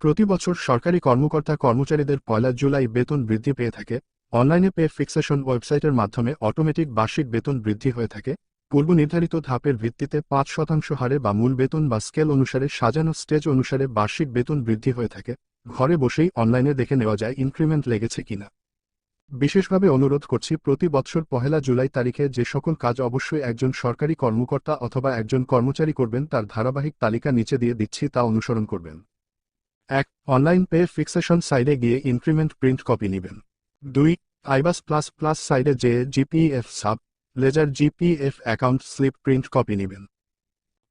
প্রতি বছর সরকারি কর্মকর্তা কর্মচারীদের পয়লা জুলাই বেতন বৃদ্ধি পেয়ে থাকে। অনলাইনে পে ফিক্সেশন ওয়েবসাইটের মাধ্যমে অটোমেটিক বার্ষিক বেতন বৃদ্ধি হয়ে থাকে। পূর্ব নির্ধারিত ধাপের ভিত্তিতে পাঁচ শতাংশ হারে বা মূল বেতন বা স্কেল অনুসারে সাজানো স্টেজ অনুসারে বার্ষিক বেতন বৃদ্ধি হয়ে থাকে। ঘরে বসেই অনলাইনে দেখে নেওয়া যায় ইনক্রিমেন্ট লেগেছে কিনা। বিশেষভাবে অনুরোধ করছি, প্রতি বছর পহেলা জুলাই তারিখে যে সকল কাজ অবশ্যই একজন সরকারি কর্মকর্তা অথবা একজন কর্মচারী করবেন, তার ধারাবাহিক তালিকা নিচে দিয়ে দিচ্ছি, তা অনুসরণ করবেন। এক অনলাইন পে ফিক্সেশন সাইডে গিয়ে ইনক্রিমেন্ট প্রিন্ট কপি নেবেন। দুই আইবাস প্লাস প্লাস সাইডে যে GPF sub ledger GPF account slip print copy নেবেন।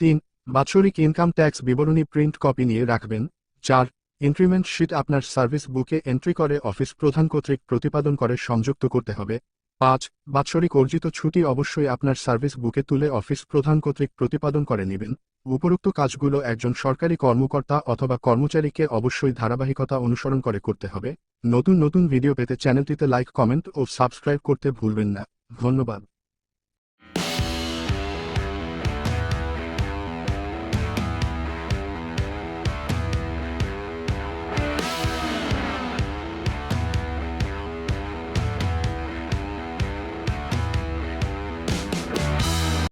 তিন, বাৎসরিক ইনকাম ট্যাক্স বিবরণী প্রিন্ট কপি নিয়ে রাখবেন। চার ইনক্রিমেন্ট শিট আপনার সার্ভিস বুকে এন্ট্রি করে অফিস প্রধান কর্তৃক প্রতিপাদন করে সংযুক্ত করতে হবে। পাঁচ, বাৎসরিক অর্জিত ছুটি অবশ্যই আপনার সার্ভিস বুকে তুলে অফিস প্রধান কর্তৃক প্রতিপাদন করে নেবেন। উপরোক্ত কাজগুলো একজন সরকারি কর্মকর্তা অথবা কর্মচারীকে অবশ্যই ধারাবাহিকতা অনুসরণ করে করতে হবে। নতুন নতুন ভিডিও পেতে চ্যানেলটিতে লাইক, কমেন্ট ও সাবস্ক্রাইব করতে ভুলবেন না। ধন্যবাদ।